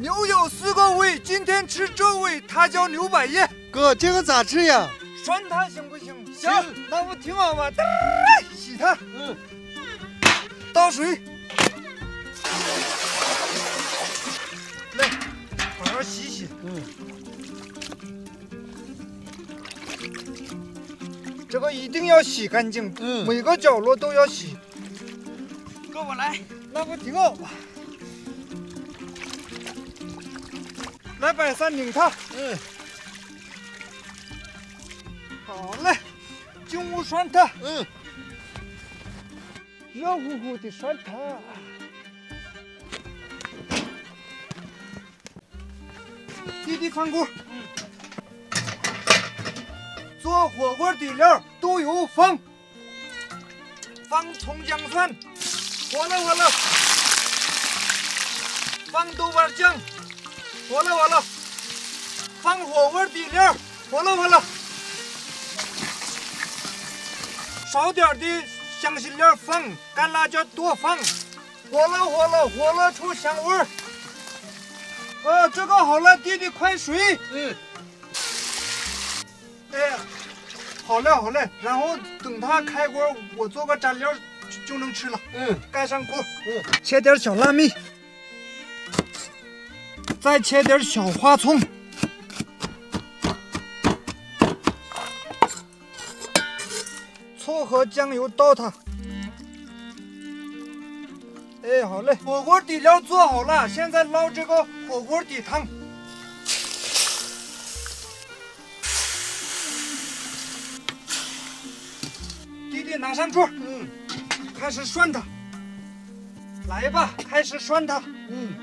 牛有四个胃，今天吃这胃，它叫牛百叶。哥，这个咋吃呀？涮它行不行？行那我听好吧。洗它，嗯，倒水，来，好好洗洗。嗯，这个一定要洗干净，嗯每个角落都要洗。哥，我来。那我挺好吧。来，摆三拧它。嗯，好嘞，进屋涮它，嗯，热乎乎的涮它。弟弟翻锅。做火锅底料都有放，放葱姜蒜，火了火了，放豆瓣酱，火了完了，放火锅底料，火了完了。少点的香辛料放，干辣椒多放，火了火了火了出香味儿。呃，这个好了，弟弟快水。嗯，哎呀，好嘞好嘞，然后等它开锅，我做个蘸料就就能吃了。嗯，盖上锅，嗯，切点小辣蜜，再切点小花葱。醋和酱油倒它。哎，好嘞，火锅底料做好了，现在捞这个火锅底汤。弟弟拿上桌，嗯，开始涮它。来吧，开始涮它。嗯，